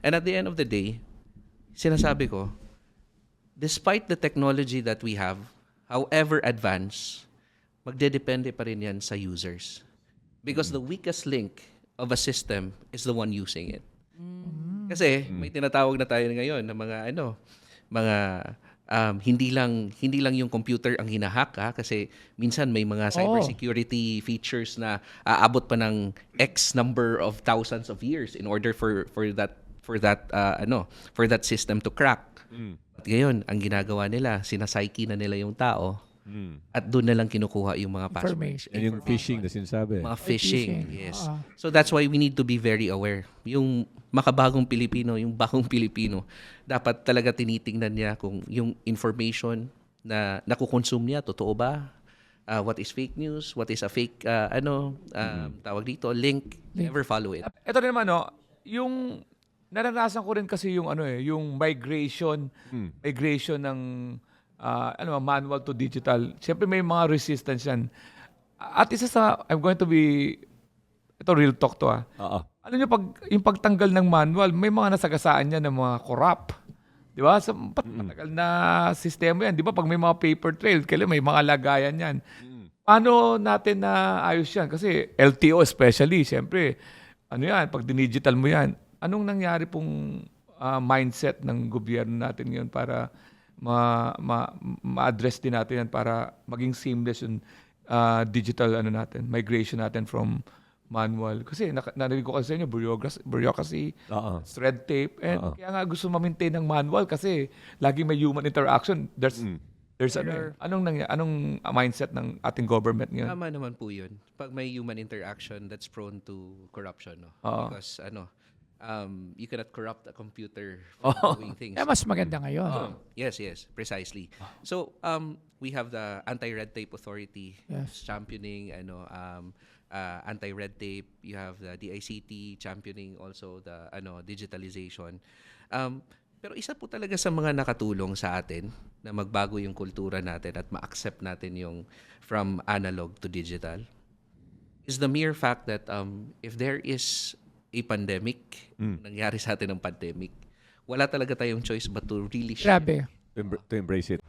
And at the end of the day, sinasabi ko, despite the technology that we have, however advanced, magdedepende pa rin yan sa users. Because the weakest link of a system is the one using it. Kasi may tinatawag na tayo ngayon na mga ano, mga um, hindi lang hindi lang yung computer ang hinahack ha kasi minsan may mga cybersecurity features na aabot pa ng X number of thousands of years in order for for that for that uh, ano for that system to crack. At ngayon, ang ginagawa nila, sinaspsyche na nila yung tao at doon na lang kinukuha yung mga passwords. Information. Yan yung phishing na sinasabi. Mga phishing, phishing, yes. oo. So that's why we need to be very aware. Yung makabagong Pilipino, yung bagong Pilipino, dapat talaga tinitingnan niya kung yung information na nakukonsume niya, totoo ba? Uh, what is fake news? What is a fake, uh, ano, um, tawag dito, link. Never follow it. Ito rin naman, no, yung naranasan ko rin kasi yung ano eh, yung migration, migration ng ah, ano manual to digital. Siyempre may mga resistance yan. At isa sa I'm going to be ito real talk to ah. Oo. Ano nyo pag yung pagtanggal ng manual, may mga nasagasaan yan ng mga corrupt. Di ba? Sa pat- matagal na sistema yan. Di ba? Pag may mga paper trail, kailan may mga lagayan yan. Paano natin na ayos yan? Kasi LTO especially, siyempre, ano yan, pag dinigital mo yan, anong nangyari pong ah, mindset ng gobyerno natin ngayon para ma, ma, ma-address din natin yan para maging seamless yung ah, digital ano natin, migration natin from manual. Kasi nak- narinig ko kasi sa inyo, bureaucracy, bureaucracy Oo. it's red tape. And Oo. kaya nga gusto ma-maintain ng manual kasi lagi may human interaction. There's there's ano, eh. anong nangya, anong mindset ng ating government ngayon? Tama naman po yun. Pag may human interaction, that's prone to corruption. No? Oo. Because, ano, um, you cannot corrupt a computer for doing things. Eh, mas maganda ngayon. Um, yes, yes, precisely. So, um, we have the Anti-Red Tape Authority Yes. championing ano um, uh, anti-red tape. You have the DICT championing also the ano digitalization. Um, pero isa po talaga sa mga nakatulong sa atin na magbago yung kultura natin at ma-accept natin yung from analog to digital is the mere fact that um, if there is a pandemic, nangyari sa atin ng pandemic, wala talaga tayong choice but to really share Grabe. To embr- to embrace it.